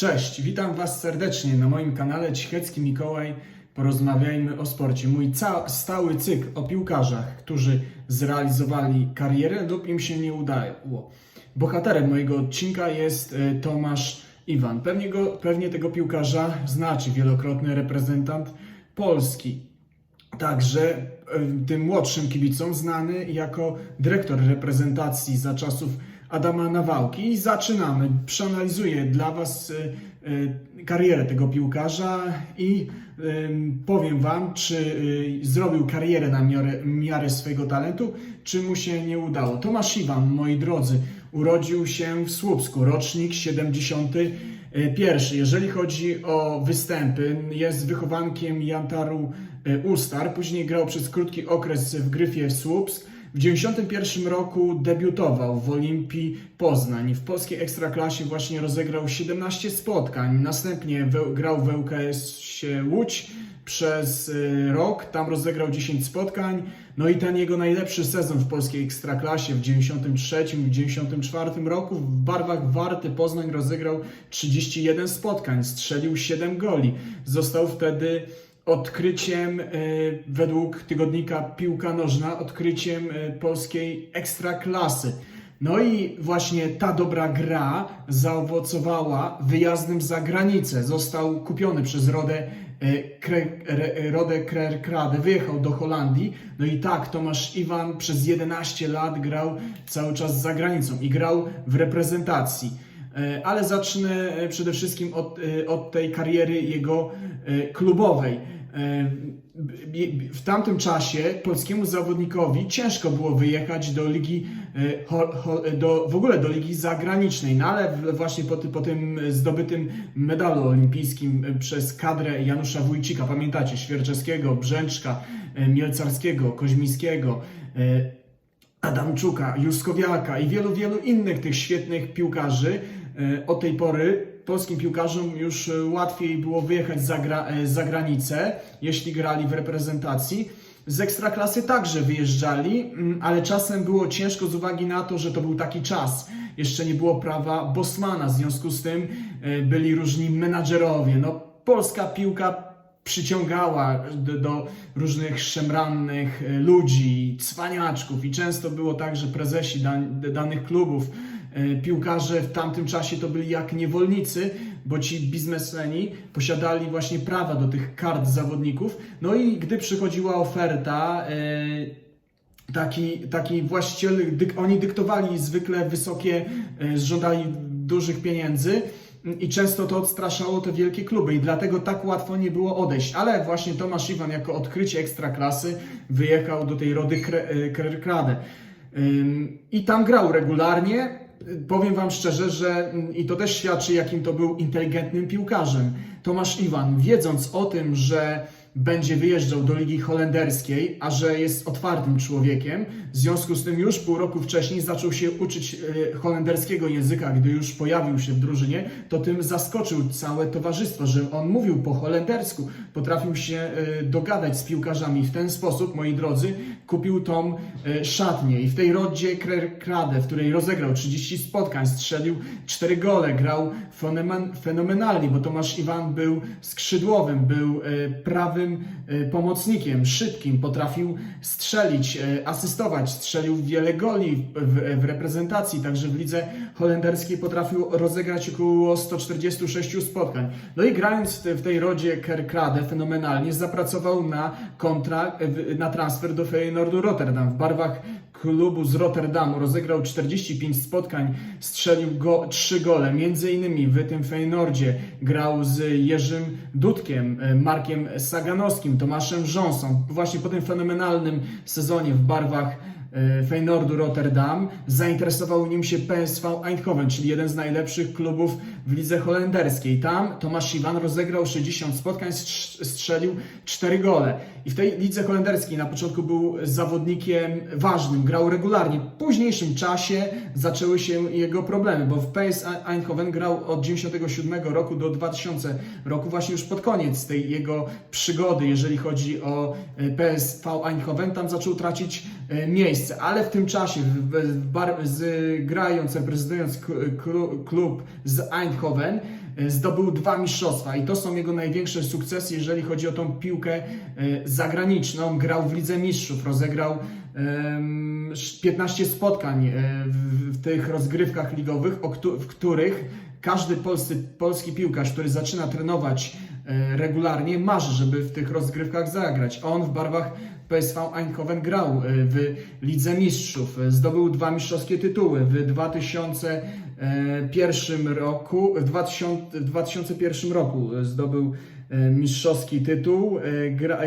Cześć, witam Was serdecznie na moim kanale Cichecki Mikołaj. Porozmawiajmy o sporcie. Mój stały cykl o piłkarzach, którzy zrealizowali karierę lub im się nie udało. Bohaterem mojego odcinka jest e, Tomasz Iwan. Pewnie, go, pewnie tego piłkarza znaczy wielokrotny reprezentant Polski. Także e, tym młodszym kibicom znany jako dyrektor reprezentacji za czasów Adama Nawałki. I zaczynamy. Przeanalizuję dla Was e, e, karierę tego piłkarza i em, powiem Wam, czy e, zrobił karierę na miarę, miarę swojego talentu, czy mu się nie udało. Tomasz Iwan, moi drodzy, urodził się w Słupsku, rocznik 71. Jeżeli chodzi o występy, jest wychowankiem Jantaru Ustar, później grał przez krótki okres w Gryfie Słupsk. W 1991 roku debiutował w Olimpii Poznań. W polskiej ekstraklasie właśnie rozegrał 17 spotkań. Następnie grał w ŁKS Łódź przez y, rok. Tam rozegrał 10 spotkań. No i ten jego najlepszy sezon w polskiej ekstraklasie w 93 w 94 roku w barwach Warty Poznań rozegrał 31 spotkań, strzelił 7 goli. Został wtedy odkryciem, e, według tygodnika Piłka Nożna, odkryciem e, polskiej ekstraklasy. No i właśnie ta dobra gra zaowocowała wyjazdem za granicę. Został kupiony przez Rodę e, Kre, Re, Rodę wyjechał do Holandii. No i tak, Tomasz Iwan przez 11 lat grał cały czas za granicą i grał w reprezentacji. Ale zacznę przede wszystkim od, od tej kariery jego klubowej. W tamtym czasie polskiemu zawodnikowi ciężko było wyjechać do ligi, e, do, w ogóle do ligi zagranicznej, no ale właśnie po, po tym zdobytym medalu olimpijskim e, przez kadrę Janusza Wójcika, pamiętacie, Świerczewskiego, Brzęczka, e, Mielcarskiego, Koźmińskiego, Adamczuka, Juskowiaka i wielu, wielu innych tych świetnych piłkarzy. Od tej pory polskim piłkarzom już e, łatwiej było wyjechać za, gra, e, za granicę, jeśli grali w reprezentacji. Z ekstraklasy także wyjeżdżali, mm, ale czasem było ciężko z uwagi na to, że to był taki czas. Jeszcze nie było prawa Bosmana, w związku z tym e, byli różni menadżerowie. No, polska piłka przyciągała do, do różnych szemrannych ludzi, cwaniaczków i często było tak, że prezesi dan, danych klubów, piłkarze w tamtym czasie to byli jak niewolnicy, bo ci biznesmeni posiadali właśnie prawa do tych kart zawodników. No i gdy przychodziła oferta, e, taki, taki właściciel, oni dyktowali zwykle wysokie, e, żądali dużych pieniędzy i często to odstraszało te wielkie kluby i dlatego tak łatwo nie było odejść. Ale właśnie Tomasz Iwan jako odkrycie ekstraklasy wyjechał do tej rody e. Ym, I tam grał regularnie. Powiem Wam szczerze, że mm, i to też świadczy, jakim to był inteligentnym piłkarzem. Tomasz Iwan, wiedząc o tym, że będzie wyjeżdżał do Ligi Holenderskiej, a że jest otwartym człowiekiem, w związku z tym już pół roku wcześniej zaczął się uczyć e, holenderskiego języka, gdy już pojawił się w drużynie, to tym zaskoczył całe towarzystwo, że on mówił po holendersku, potrafił się e, dogadać z piłkarzami. W ten sposób, moi drodzy, kupił tą e, szatnię i w tej rodzie Krerkrade, w której rozegrał 30 spotkań, strzelił 4 gole, grał fenomen, fenomenalnie, bo Tomasz Iwan był skrzydłowym, był e, e, pomocnikiem, szybkim, potrafił strzelić, e, asystować, strzelił wiele goli w, w reprezentacji, także w lidze holenderskiej potrafił rozegrać około 146 spotkań. No i grając w, te, w tej rodzie Kerkrade fenomenalnie zapracował na kontrakt, na transfer do Feyenoordu Rotterdam w barwach klubu z Rotterdamu. Rozegrał 45 spotkań, strzelił go 3 gole. Między innymi w tym Feyenoordzie grał z Jerzym Dudkiem, e, Markiem Saganowskim, Tomaszem Rząsą. Właśnie po tym fenomenalnym sezonie w barwach e, Feyenoordu Rotterdam zainteresował nim się PSV Eindhoven, czyli jeden z najlepszych klubów w lidze holenderskiej. Tam Tomasz Iwan rozegrał 60 spotkań, strz- strzelił 4 gole. I w tej lidze holenderskiej na początku był zawodnikiem ważnym, grał regularnie. W późniejszym czasie zaczęły się jego problemy, bo w PS Eindhoven grał od 97 roku do 2000 roku, właśnie już pod koniec tej jego przygody, jeżeli chodzi o e, PSV Eindhoven, tam zaczął tracić e, miejsce, ale w tym czasie, z, grając, reprezentując klub z Eindhoven, e, zdobył dwa mistrzostwa i to są jego największe sukcesy, jeżeli chodzi o tą piłkę e, zagraniczną. Grał w Lidze Mistrzów, rozegrał em, 15 spotkań e, w, tych rozgrywkach ligowych, w których każdy polscy, polski piłkarz, który zaczyna trenować regularnie, marzy, żeby w tych rozgrywkach zagrać. On w barwach PSV Eindhoven grał e, w Lidze Mistrzów, e, zdobył dwa mistrzowskie tytuły. W 2001 roku, w 2000, w 2001 roku e, zdobył mistrzowski tytuł. Gra,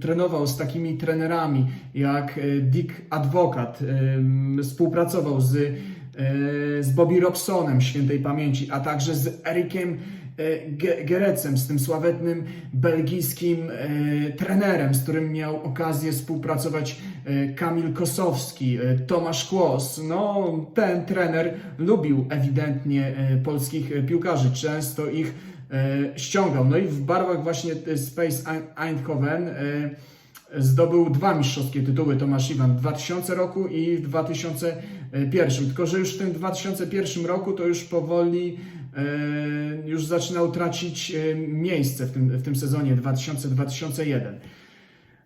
trenował z takimi trenerami jak Dick Advokat, współpracował z, z Bobby Robsonem świętej pamięci, a także z Erikiem Gerecem, z tym sławetnym belgijskim e, trenerem, z którym miał okazję współpracować e, Kamil Kosowski, e, Tomasz Kłos. No, ten trener lubił ewidentnie e, polskich e, piłkarzy, często ich e, ściągał. No i w barwach właśnie e, Space Ein- Eindhoven e, zdobył dwa mistrzowskie tytuły Tomasz Iwan w 2000 roku i w 2001. Tylko, że już w tym 2001 roku to już powoli e, już zaczynał tracić e, miejsce w tym, w tym sezonie 2000-2001.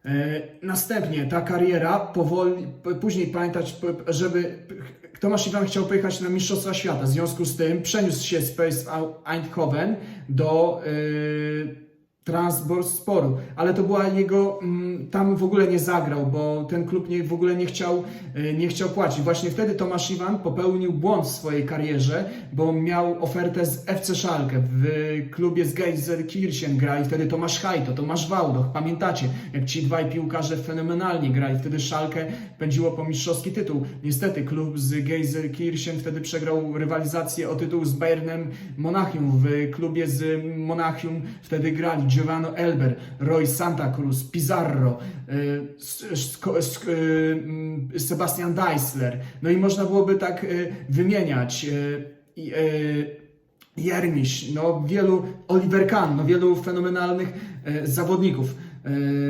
E, Następnie ta kariera powoli, później pamiętać, żeby Tomasz Iwan chciał pojechać na Mistrzostwa Świata. W związku z tym przeniósł się z Eindhoven do e, Transportu, ale to była jego, mm, tam w ogóle nie zagrał, bo ten klub nie, w ogóle nie chciał, e, nie chciał płacić. Właśnie wtedy Tomasz Iwan popełnił błąd w swojej karierze, bo miał ofertę z FC Schalke w klubie z Gelsenkirchen grali wtedy Tomasz Hajto, Tomasz Wałdoch, pamiętacie, jak ci dwaj piłkarze fenomenalnie grali, wtedy Schalke pędziło po mistrzowski tytuł. Niestety klub z Gelsenkirchen wtedy przegrał rywalizację o tytuł z Bayernem Monachium. W klubie z Monachium wtedy grali Giovanni Elber, Roy Santa Cruz, Pizarro, y, y, mm, Sebastian Deisler. No i można byłoby tak y, wymieniać. Jermiś, no wielu, Oliver Kahn, no wielu fenomenalnych zawodników.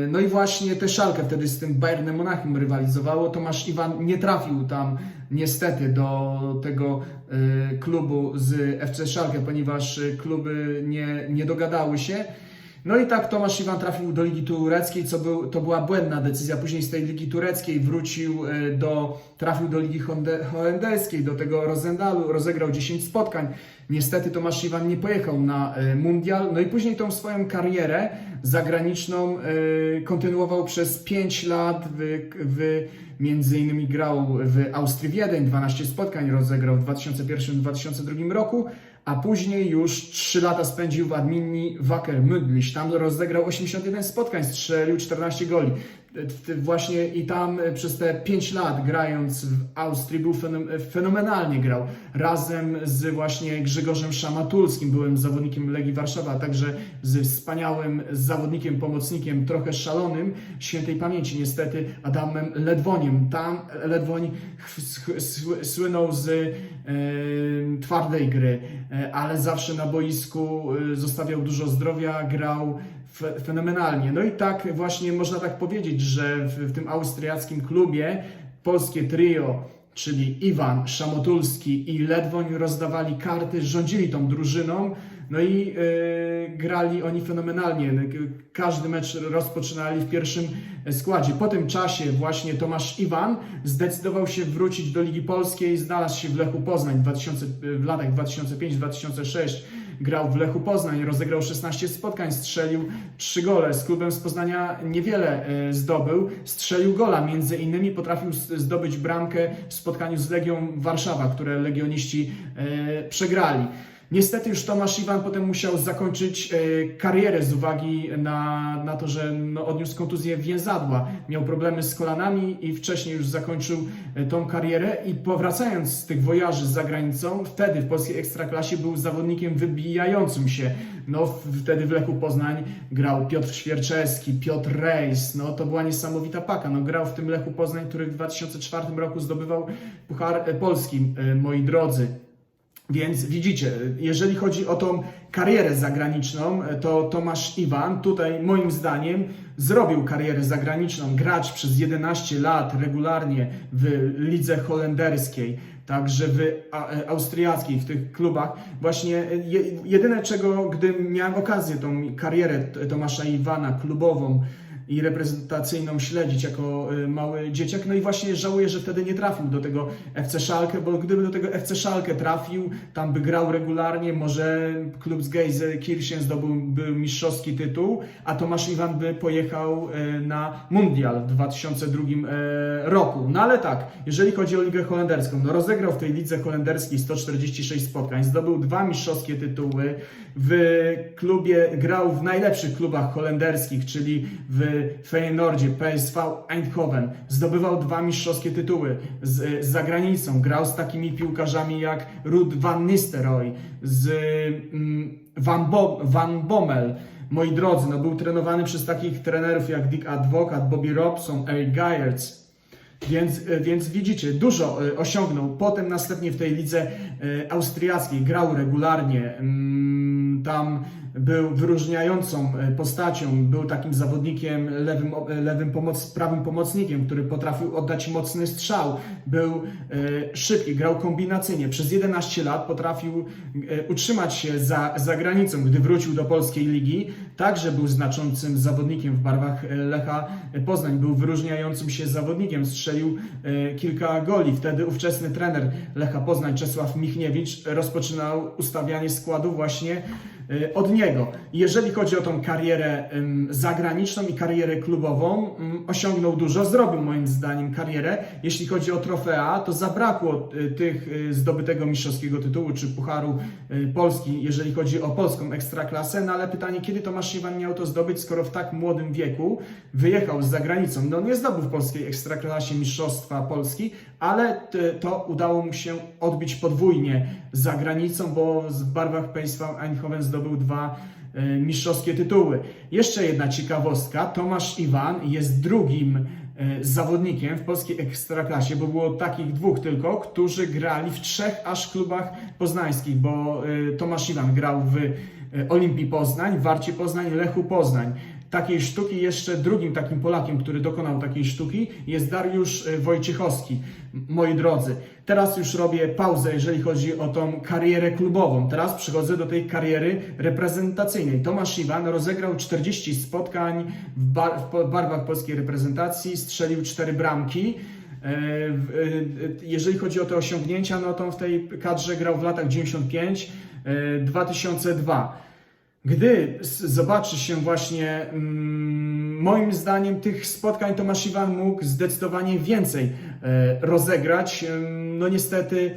No i właśnie te Szalkę wtedy z tym Bayernem Monachium rywalizowało. Tomasz Iwan nie trafił tam niestety do tego klubu z FC Szalkę, ponieważ kluby nie, nie dogadały się. No i tak Tomasz Iwan trafił do Ligi Tureckiej, co był, to była błędna decyzja. Później z tej Ligi Tureckiej wrócił e, do, trafił do Ligi Holenderskiej, do tego Rosendalu, rozegrał 10 spotkań. Niestety Tomasz Iwan nie pojechał na e, mundial, no i później tą swoją karierę zagraniczną e, kontynuował przez 5 lat, w, w, między innymi grał w Austrii Wiedeń, 12 spotkań rozegrał w 2001-2002 roku, a później już 3 lata spędził w Admini Wacker Mödlich. Tam rozegrał 81 spotkań, strzelił 14 goli. Właśnie i tam e, przez te 5 lat grając w Austrii był fenom- fenomenalnie grał. Razem z właśnie Grzegorzem Szamatulskim, byłym zawodnikiem Legii Warszawa, a także z wspaniałym zawodnikiem, pomocnikiem, trochę szalonym, świętej pamięci niestety, Adamem Ledwoniem. Tam Ledwoń słynął z e, twardej gry, e, ale zawsze na boisku zostawiał dużo zdrowia, grał fenomenalnie. No i tak właśnie można tak powiedzieć, że w, w tym austriackim klubie polskie trio, czyli Iwan Szamotulski i Ledwoń rozdawali karty, rządzili tą drużyną, no i e, grali oni fenomenalnie. Każdy mecz rozpoczynali w pierwszym składzie. Po tym czasie właśnie Tomasz Iwan zdecydował się wrócić do Ligi Polskiej, znalazł się w Lechu Poznań w, 2000, w latach 2005-2006 grał w Lechu Poznań, rozegrał 16 spotkań, strzelił 3 gole. Z klubem z Poznania niewiele e, zdobył. Strzelił gola, między innymi potrafił zdobyć bramkę w spotkaniu z Legią Warszawa, które legioniści e, przegrali. Niestety już Tomasz Iwan potem musiał zakończyć e, karierę z uwagi na, na to, że no, odniósł kontuzję więzadła. Miał problemy z kolanami i wcześniej już zakończył e, tą karierę i powracając z tych wojaży za granicą, wtedy w polskiej ekstraklasie był zawodnikiem wybijającym się. No wtedy w Lechu Poznań grał Piotr Świerczewski, Piotr Rejs, no to była niesamowita paka. No grał w tym Lechu Poznań, który w 2004 roku zdobywał Puchar e, Polski, moi drodzy. Więc widzicie, jeżeli chodzi o tą karierę zagraniczną, to Tomasz Iwan tutaj moim zdaniem zrobił karierę zagraniczną, grać przez 11 lat regularnie w lidze holenderskiej, także w e, austriackich, w tych klubach. Właśnie e, je, jedyne czego, gdy miałem okazję tą karierę Tomasza Iwana klubową i reprezentacyjną śledzić jako y, mały dzieciak. No i właśnie żałuję, że wtedy nie trafił do tego FC Schalke, bo gdyby do tego FC Schalke trafił, tam by grał regularnie, może klub z Gejze Kirchen zdobyłby mistrzowski tytuł, a Tomasz Iwan by pojechał y, na Mundial w 2002 y, roku. No ale tak, jeżeli chodzi o Ligę Holenderską, no rozegrał w tej lidze holenderskiej 146 spotkań, zdobył dwa mistrzowskie tytuły, w klubie grał w najlepszych klubach holenderskich, czyli w Feyenoordzie, PSV Eindhoven. Zdobywał dwa mistrzowskie tytuły z, z zagranicą. Grał z takimi piłkarzami jak Ruud van Nistelrooy, z mm, Van, Bo, Van Bommel. Moi drodzy, no był trenowany przez takich trenerów jak Dick Advocat, Bobby Robson, Eric Geiertz. Więc, e, więc widzicie, dużo e, osiągnął. Potem następnie w tej lidze e, austriackiej grał regularnie. Mm, Tam był wyróżniającą e, postacią, był takim zawodnikiem, lewym, e, lewym pomoc, prawym pomocnikiem, który potrafił oddać mocny strzał. Był e, szybki, grał kombinacyjnie. Przez 11 lat potrafił utrzymać się za, za granicą, gdy wrócił do polskiej ligi. Także był znaczącym zawodnikiem w barwach Lecha Poznań. Był wyróżniającym się zawodnikiem, strzelił kilka goli. Wtedy ówczesny trener Lecha Poznań, Czesław Michniewicz, rozpoczynał ustawianie składu właśnie od niego. Jeżeli chodzi o tą karierę zagraniczną i karierę klubową, osiągnął dużo, zrobił moim zdaniem karierę. Jeśli chodzi o trofea, to zabrakło e, tych e, zdobytego mistrzowskiego tytułu czy Pucharu Polski, jeżeli chodzi o polską ekstraklasę, no ale pytanie, kiedy Tomasz Iwan miał to zdobyć, skoro w tak młodym wieku wyjechał za granicą. No nie zdobył w polskiej ekstraklasie mistrzostwa Polski, ale to udało mu się odbić podwójnie za granicą, bo w barwach PSV Eindhoven zdobył dwa e, mistrzowskie tytuły. Jeszcze jedna ciekawostka, Tomasz Iwan jest drugim e, zawodnikiem w polskiej ekstraklasie, bo było takich dwóch tylko, którzy grali w trzech aż klubach poznańskich, bo e, Tomasz Iwan grał w Olimpii Poznań, Warcie Poznań, Lechu Poznań. Takiej sztuki jeszcze drugim takim Polakiem, który dokonał takiej sztuki jest Dariusz e, Wojciechowski. Moi drodzy, teraz już robię pauzę, jeżeli chodzi o tą karierę klubową. Teraz przechodzę do tej kariery reprezentacyjnej. Tomasz Iwan rozegrał 40 spotkań w, bar- w barwach polskiej reprezentacji, strzelił 4 bramki. E, e, Jeżeli chodzi o te osiągnięcia, no to w tej kadrze grał w latach 95, e, 2002. Gdy zobaczy się właśnie, mm, moim zdaniem, tych spotkań Tomasz Iwan mógł zdecydowanie więcej e, rozegrać. No niestety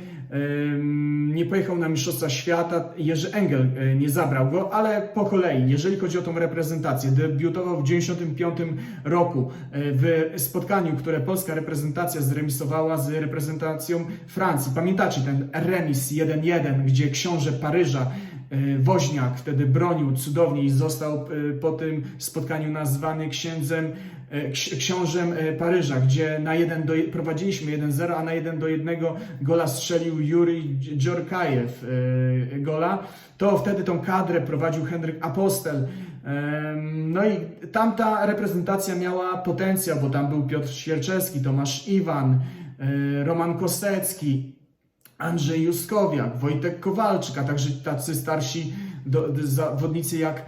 nie pojechał na Mistrzostwa Świata, Jerzy Engel e, nie zabrał go, ale po kolei, jeżeli chodzi o tą reprezentację, debiutował w 1995 roku e, w spotkaniu, które polska reprezentacja zremisowała z reprezentacją Francji. Pamiętacie ten remis 1-1, gdzie książę Paryża Woźniak wtedy bronił cudownie i został e, po tym spotkaniu nazwany księdzem, e, ksi- książem e, Paryża, gdzie na 1 do, prowadziliśmy 1-0, a na 1 do 1 gola strzelił Juri Dżorkajew e, gola. To wtedy tą kadrę prowadził Henryk Apostel. No i tamta reprezentacja miała potencjał, bo tam był Piotr Świerczewski, Tomasz Iwan, e, Roman Kostecki, Andrzej Juskowiak, Wojtek Kowalczyk, a także tacy starsi do, do, zawodnicy jak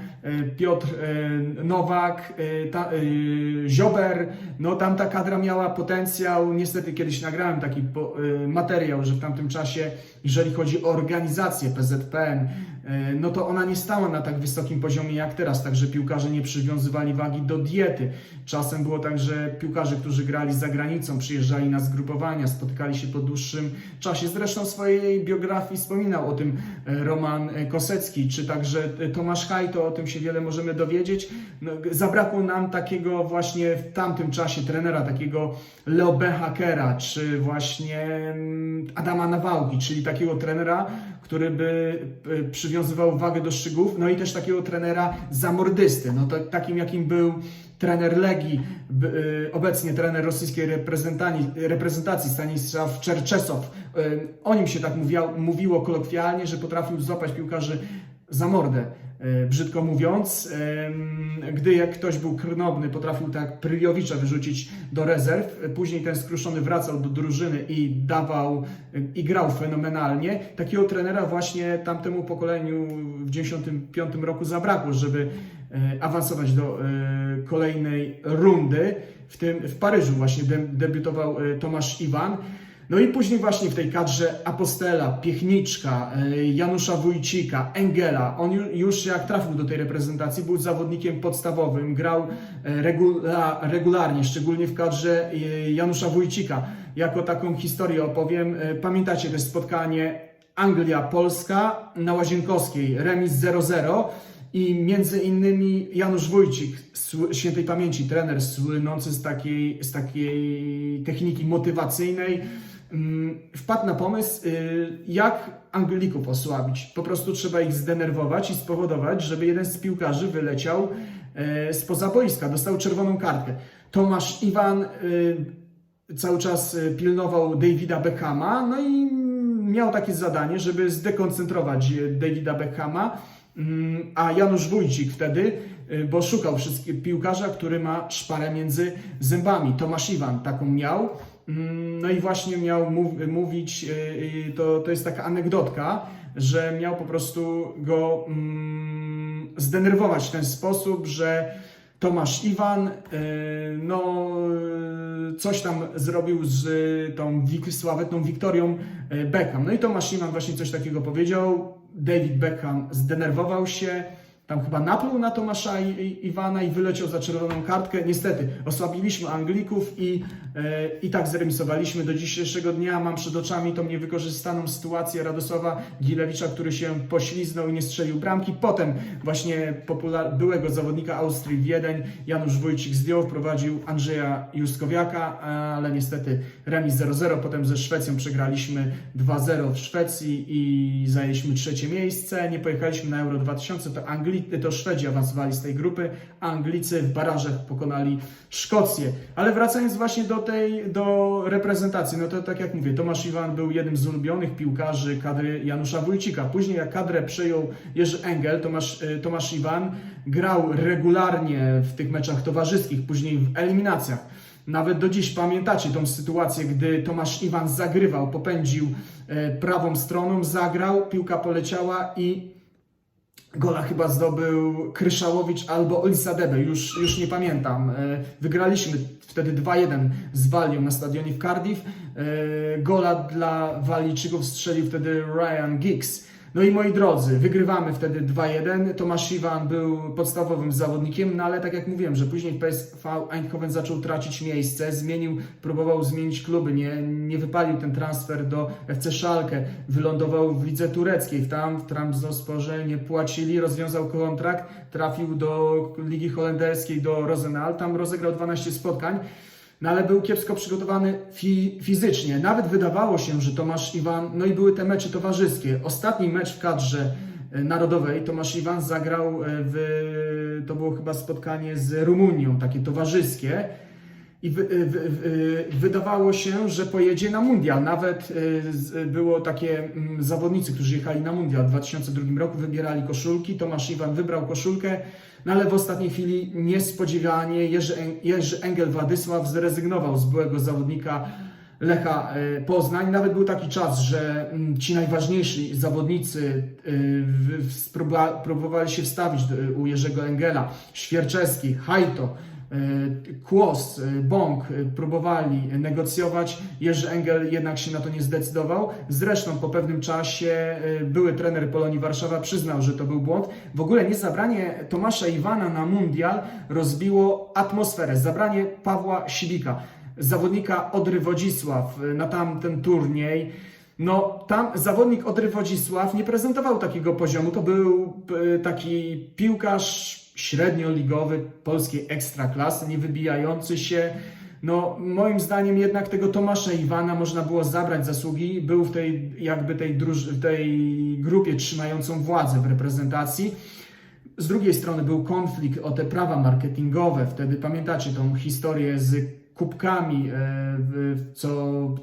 Piotr e, Nowak, e, ta, e, Ziober. No tam ta kadra miała potencjał. Niestety kiedyś nagrałem taki e, materiał, że w tamtym czasie, jeżeli chodzi o organizację PZPN, e, no to ona nie stała na tak wysokim poziomie jak teraz, także piłkarze nie przywiązywali wagi do diety. Czasem było tak, że piłkarze, którzy grali za granicą, przyjeżdżali na zgrupowania, spotykali się po dłuższym czasie. Zresztą w swojej biografii wspominał o tym e, Roman e, Kosecki, czy także e, Tomasz Hajto, o tym się wiele możemy dowiedzieć. No, zabrakło nam takiego właśnie w tamtym czasie trenera, takiego Leo Behakera, czy właśnie mm, Adama Nawałki, czyli takiego trenera, który by e, przywiązywał wagę do szczegółów, no i też takiego trenera zamordysty, no to, takim jakim był trener Legii, y, obecnie trener rosyjskiej reprezentacji Stanisław Czerczesow. Y, O nim się tak mówiało, mówiło kolokwialnie, że potrafił złapać piłkarzy za mordę, e, brzydko mówiąc. Gdy jak ktoś był krnobny, potrafił tak Pryliowicza wyrzucić do rezerw. Później ten skruszony wracał do drużyny i dawał, i grał fenomenalnie. Takiego trenera właśnie tamtemu pokoleniu w 95 roku zabrakło, żeby awansować do e, kolejnej rundy. W tym w Paryżu właśnie de, debiutował e, Tomasz Iwan. No i później właśnie w tej kadrze Apostela, Piechniczka, e, Janusza Wójcika, Engela. On ju- już jak trafił do tej reprezentacji, był zawodnikiem podstawowym, grał e, regula, regularnie, szczególnie w kadrze e, Janusza Wójcika. Jako taką historię opowiem. E, Pamiętacie też spotkanie Anglia-Polska na Łazienkowskiej, remis 0-0 i między innymi Janusz Wójcik, świętej pamięci trener słynący z takiej, z takiej techniki motywacyjnej, mm, wpadł na pomysł, y, jak Anglików osłabić. Po prostu trzeba ich zdenerwować i spowodować, żeby jeden z piłkarzy wyleciał e, spoza boiska, dostał czerwoną kartkę. Tomasz Iwan y, cały czas y, pilnował Davida Beckhama, no i miał takie zadanie, żeby zdekoncentrować y, Davida Beckhama, a Janusz Wójcik wtedy, y, bo szukał piłkarza, który ma szparę między zębami. Tomasz Iwan taką miał. Mm, No i właśnie miał mów, mówić, y, y, to, to jest taka anegdotka, że miał po prostu go mm, zdenerwować w ten sposób, że Tomasz Iwan, no coś tam zrobił z tą sławetną Wiktorią Beckham. No i Tomasz Iwan właśnie coś takiego powiedział. David Beckham zdenerwował się, tam chyba napluł na Tomasza i, i, Iwana i wyleciał za czerwoną kartkę. Niestety, osłabiliśmy Anglików i, e, i tak zremisowaliśmy do dzisiejszego dnia. Mam przed oczami tą niewykorzystaną sytuację Radosława Gilewicza, który się pośliznął i nie strzelił bramki. Potem właśnie popular- byłego zawodnika Austrii Wiedeń Janusz Wójcik zdjął, wprowadził Andrzeja Juskowiaka, ale niestety remis 0-0. Potem ze Szwecją przegraliśmy 2-0 w Szwecji i zajęliśmy trzecie miejsce. Nie pojechaliśmy na Euro 2000, to Angli- to Szwedzi awansowali z tej grupy, Anglicy w barażach pokonali Szkocję. Ale wracając właśnie do tej, do reprezentacji, no to tak jak mówię, Tomasz Iwan był jednym z ulubionych piłkarzy kadry Janusza Wójcika. Później jak kadrę przejął Jerzy Engel, Tomasz, y, Tomasz Iwan grał regularnie w tych meczach towarzyskich, później w eliminacjach. Nawet do dziś pamiętacie tą sytuację, gdy Tomasz Iwan zagrywał, popędził e, prawą stroną, zagrał, piłka poleciała i Gola chyba zdobył Kryszałowicz albo Olisadebe, już, już nie pamiętam. E, Wygraliśmy wtedy 2-1 z Walią na stadionie w Cardiff. E, Gola dla Walijczyków strzelił wtedy Ryan Giggs. No i moi drodzy, wygrywamy wtedy 2-1. Tomasz Iwan był podstawowym zawodnikiem, no ale tak jak mówiłem, że później PSV Eindhoven zaczął tracić miejsce, zmienił, próbował zmienić kluby, nie, nie wypalił ten transfer do FC Schalke, wylądował w lidze tureckiej, tam w Trabzonsporze nie płacili, rozwiązał kontrakt, trafił do ligi holenderskiej, do Rosenal, tam rozegrał 12 spotkań. No ale był kiepsko przygotowany fi fizycznie. Nawet wydawało się, że Tomasz Iwan, no i były te mecze towarzyskie. Ostatni mecz w kadrze e, narodowej Tomasz Iwan zagrał e, w, to było chyba spotkanie z Rumunią, takie towarzyskie. I wy, wy, wy, wydawało się, że pojedzie na mundial. Nawet z- było takie mm, zawodnicy, którzy jechali na mundial w 2002 roku, wybierali koszulki. Tomasz Iwan wybrał koszulkę, no ale w ostatniej chwili niespodziewanie Jerzy, Jerzy Engel Władysław zrezygnował z byłego zawodnika Lecha e, Poznań. Nawet był taki czas, że mm, ci najważniejsi zawodnicy próbowali się wstawić u Jerzego Engela. Świerczewski, Hajto, Kłos, e, Bąk e, próbowali negocjować. Jerzy Engel jednak się na to nie zdecydował. Zresztą po pewnym czasie e, były trener Polonii Warszawa przyznał, że to był błąd. W ogóle nie zabranie Tomasza Iwana na mundial rozbiło atmosferę. Zabranie Pawła Sibika, zawodnika Odry Wodzisław e, na tamten turniej. No, tam zawodnik Odry Wodzisław nie prezentował takiego poziomu. To był e, taki piłkarz średnioligowy polskiej ekstraklasy, nie wybijający się. No, moim zdaniem jednak tego Tomasza Iwana można było zabrać zasługi. Był w tej jakby tej, druż- tej grupie trzymającą władzę w reprezentacji. Z drugiej strony był konflikt o te prawa marketingowe. Wtedy pamiętacie tą historię z kubkami, e, co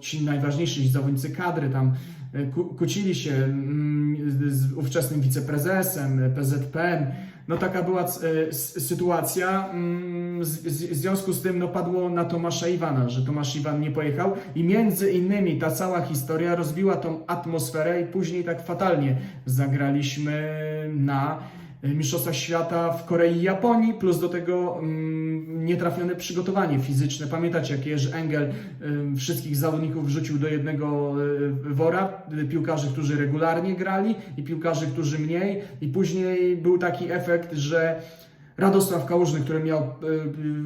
ci najważniejsi zawodnicy kadry tam e, kłócili się. mm, z ówczesnym wiceprezesem e, PZPN. No taka była sytuacja. mm, w związku z tym no, padło na Tomasza Iwana, że Tomasz Iwan nie pojechał i między innymi ta cała historia rozbiła tą atmosferę i później tak fatalnie zagraliśmy na Mistrzostwach Świata w Korei i Japonii, plus do tego mm, nietrafione przygotowanie fizyczne. Pamiętacie, jak Jerzy Engel ym, wszystkich zawodników wrzucił do jednego y, wora, y, piłkarzy, którzy regularnie grali i piłkarzy, którzy mniej i później był taki efekt, że Radosław Kałużny, który miał y,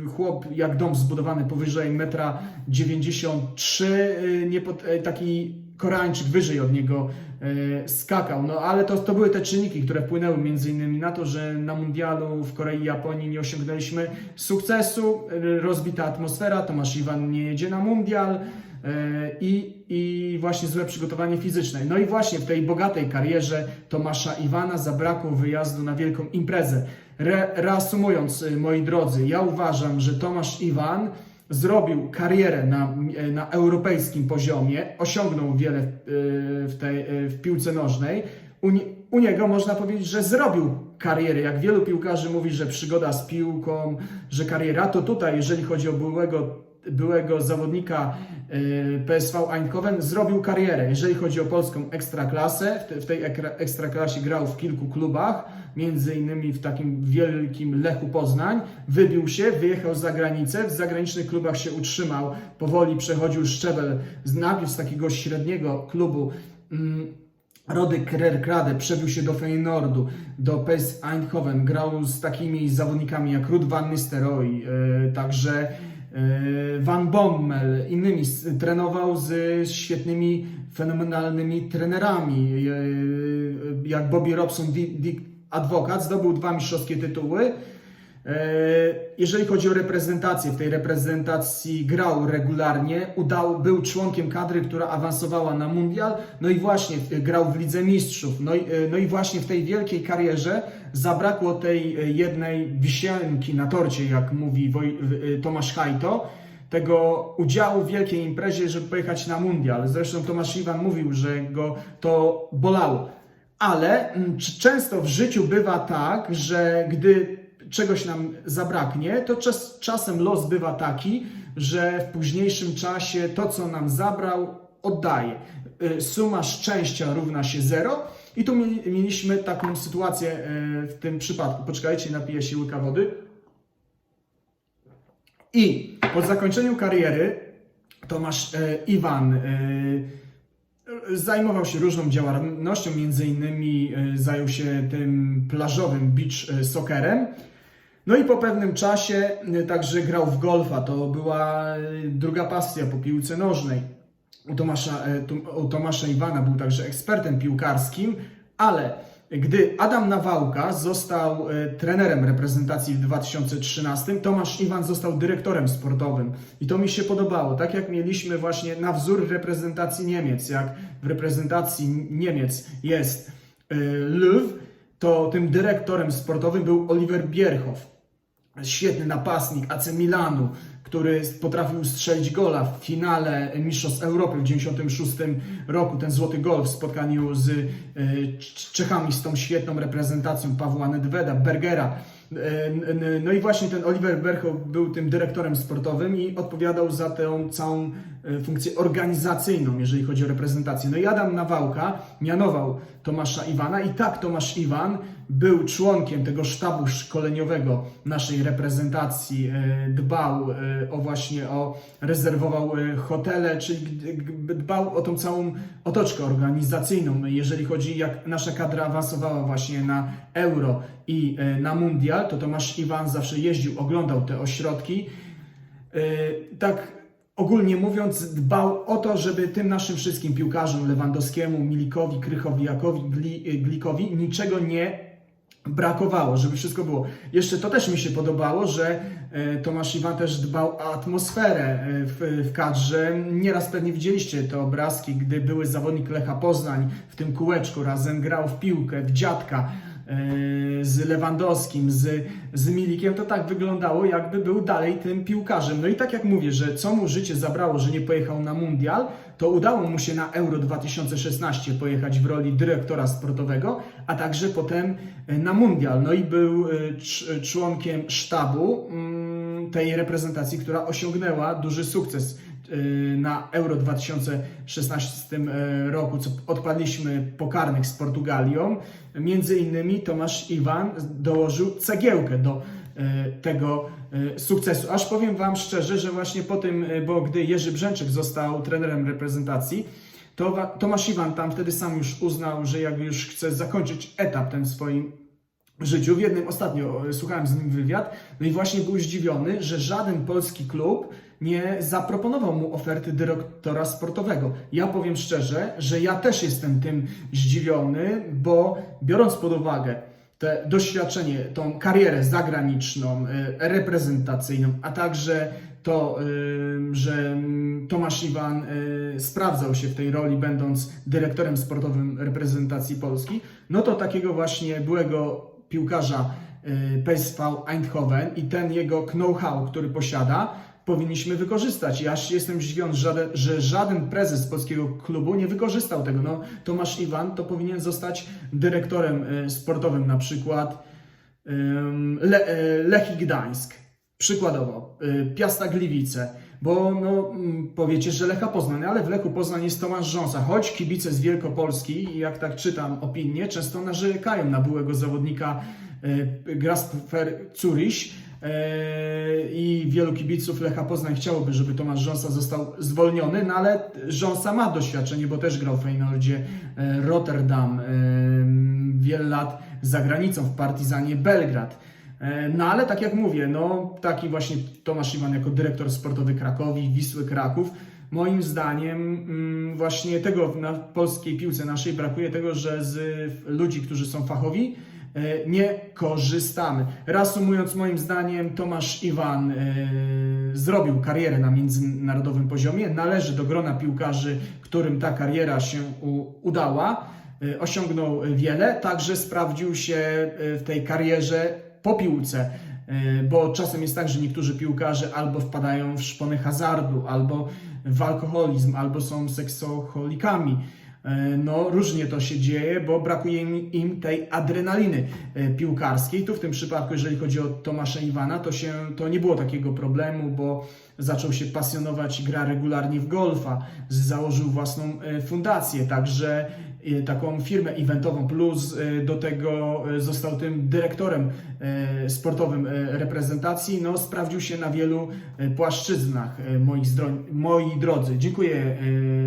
y, chłop jak dom zbudowany powyżej 1,93 m, nie pod, y, taki Koreańczyk wyżej od niego y, skakał. No ale to, to były te czynniki, które wpłynęły między innymi na to, że na mundialu w Korei i Japonii nie osiągnęliśmy sukcesu, y, rozbita atmosfera, Tomasz Iwan nie jedzie na mundial. y, I, I właśnie złe przygotowanie fizyczne. No i właśnie w tej bogatej karierze Tomasza Iwana zabrakło wyjazdu na wielką imprezę. Re, reasumując, moi drodzy, ja uważam, że Tomasz Iwan zrobił karierę na, y, na europejskim poziomie, osiągnął wiele y, w, tej, y, w piłce nożnej. U, u niego można powiedzieć, że zrobił karierę. Jak wielu piłkarzy mówi, że przygoda z piłką, że kariera, to tutaj, jeżeli chodzi o byłego byłego zawodnika PSV Eindhoven zrobił karierę. Jeżeli chodzi o polską ekstraklasę, w, te, w tej ekstraklasie grał w kilku klubach, między innymi w takim wielkim Lechu Poznań, wybił się, wyjechał za granicę, w zagranicznych klubach się utrzymał, powoli przechodził szczebel, z takiego średniego klubu. Mm, Rody Krerkrade przebił się do Feyenoordu, do PSV Eindhoven, grał z takimi zawodnikami jak Ruud van Nistelrooy, e, także e, Van Bommel, innymi, trenował z, świetnymi, fenomenalnymi trenerami, e, jak Bobby Robson, Dick Adwokat, zdobył dwa mistrzowskie tytuły. E, Jeżeli chodzi o reprezentację, w tej reprezentacji grał regularnie, udał, był członkiem kadry, która awansowała na mundial, no i właśnie e, grał w Lidze Mistrzów. No i, e, no i właśnie w tej wielkiej karierze zabrakło tej jednej wisienki na torcie, jak mówi Tomasz Hajto, tego udziału w wielkiej imprezie, żeby pojechać na mundial. Zresztą Tomasz Iwan mówił, że go to bolało. Ale mm, często w życiu bywa tak, że gdy czegoś nam zabraknie, to czas, czasem los bywa taki, że w późniejszym czasie to, co nam zabrał, oddaje. Y, Suma szczęścia równa się zero. I tu mieli- mieliśmy taką sytuację y, w tym przypadku. Poczekajcie, napiję się łyka wody. I po zakończeniu kariery Tomasz e, Iwan zajmował się różną działalnością, między innymi e, zajął się tym plażowym beach e, soccerem. No i po pewnym czasie e, także grał w golfa. To była druga pasja po piłce nożnej. U Tomasza, u Tomasza Iwana był także ekspertem piłkarskim, ale gdy Adam Nawałka został e, trenerem reprezentacji w 2013, Tomasz Iwan został dyrektorem sportowym. I to mi się podobało. Tak jak mieliśmy właśnie na wzór reprezentacji Niemiec, jak w reprezentacji Niemiec jest e, Löw, to tym dyrektorem sportowym był Oliver Bierhoff świetny napastnik AC Milanu, który potrafił strzelić gola w finale Mistrzostw Europy w 1996 roku, ten złoty gol w spotkaniu z e, Cz- Czechami, z tą świetną reprezentacją Pawła Nedveda, Bergera. E, No i właśnie ten Oliver Berchow był tym dyrektorem sportowym i odpowiadał za tę całą funkcję organizacyjną, jeżeli chodzi o reprezentację. No i Adam Nawałka mianował Tomasza Iwana i tak Tomasz Iwan był członkiem tego sztabu szkoleniowego naszej reprezentacji, e, dbał e, o właśnie o, rezerwował e, hotele, czyli dbał o tą całą otoczkę organizacyjną, jeżeli chodzi jak nasza kadra awansowała właśnie na Euro i e, na Mundial, to Tomasz Iwan zawsze jeździł, oglądał te ośrodki, E, tak ogólnie mówiąc, dbał o to, żeby tym naszym wszystkim piłkarzom, Lewandowskiemu, Milikowi, Krychowiakowi, Gli, Glikowi, niczego nie brakowało, żeby wszystko było. Jeszcze to też mi się podobało, że e, Tomasz Iwan też dbał o atmosferę e, w, w kadrze. Nieraz pewnie widzieliście te obrazki, gdy były zawodnik Lecha Poznań w tym kółeczku, razem grał w piłkę, w dziadka. E, z Lewandowskim, z, z Milikiem, to tak wyglądało, jakby był dalej tym piłkarzem. No i tak jak mówię, że co mu życie zabrało, że nie pojechał na mundial, to udało mu się na Euro 2016 pojechać w roli dyrektora sportowego, a także potem e, na mundial. No i był e, cz- członkiem sztabu mm, tej reprezentacji, która osiągnęła duży sukces na Euro 2016 e, roku, co odpadliśmy pokarnych z Portugalią. Między innymi Tomasz Iwan dołożył cegiełkę do e, tego sukcesu. Aż powiem Wam szczerze, że właśnie po tym, bo gdy Jerzy Brzęczek został trenerem reprezentacji, to Tomasz Iwan tam wtedy sam już uznał, że jakby już chce zakończyć etap ten w swoim życiu. W jednym ostatnio słuchałem z nim wywiad, no i właśnie był zdziwiony, że żaden polski klub nie zaproponował mu oferty dyrektora sportowego. Ja powiem szczerze, że ja też jestem tym zdziwiony, bo biorąc pod uwagę te doświadczenie, tą karierę zagraniczną, e, reprezentacyjną, a także to, e, że mm, Tomasz Iwan e, sprawdzał się w tej roli, będąc dyrektorem sportowym reprezentacji Polski, no to takiego właśnie byłego piłkarza y, PSV Eindhoven i ten jego know-how, który posiada, powinniśmy wykorzystać. Ja jestem zdziwiony, że żaden, prezes polskiego klubu nie wykorzystał tego. No, Tomasz Iwan to powinien zostać dyrektorem y, sportowym, na przykład Le, y, Lechii Gdańsk, przykładowo, y, Piasta Gliwice, bo no, mm, powiecie, że Lecha Poznań, ale w Lechu Poznań jest Tomasz Rząsa, choć kibice z Wielkopolski, jak tak czytam opinie, często narzekają na byłego zawodnika Grasfer Zurich, y, i wielu kibiców Lecha Poznań chciałoby, żeby Tomasz Rząsa został zwolniony, no ale Rząsa ma doświadczenie, bo też grał w Feyenoordzie y, Rotterdam, y, wiele lat za granicą w Partizanie Belgrad. No ale tak jak mówię, no taki właśnie Tomasz Iwan jako dyrektor sportowy Krakowi, Wisły Kraków, moim zdaniem mm, właśnie tego na polskiej piłce naszej brakuje tego, że z ludzi, którzy są fachowi, nie korzystamy. Reasumując, moim zdaniem Tomasz Iwan e, zrobił karierę na międzynarodowym poziomie, należy do grona piłkarzy, którym ta kariera się udała, e, osiągnął wiele, także sprawdził się e, w tej karierze po piłce, e, bo czasem jest tak, że niektórzy piłkarze albo wpadają w szpony hazardu, albo w alkoholizm, albo są seksoholikami. E, No, różnie to się dzieje, bo brakuje im, tej adrenaliny e, piłkarskiej. Tu w tym przypadku, jeżeli chodzi o Tomasza Iwana, to, się, to nie było takiego problemu, bo zaczął się pasjonować gra regularnie w golfa, założył własną e, fundację, także taką firmę eventową, plus e, do tego e, został tym dyrektorem sportowym reprezentacji. No, sprawdził się na wielu płaszczyznach, moi, moi drodzy. Dziękuję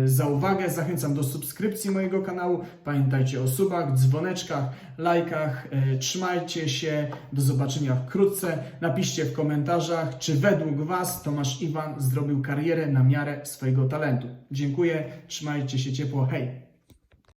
za uwagę, zachęcam do subskrypcji mojego kanału. Pamiętajcie o subach, dzwoneczkach, lajkach. Trzymajcie się, do zobaczenia wkrótce. Napiszcie w komentarzach, czy według Was Tomasz Iwan zrobił karierę na miarę swojego talentu. Dziękuję, trzymajcie się ciepło, hej!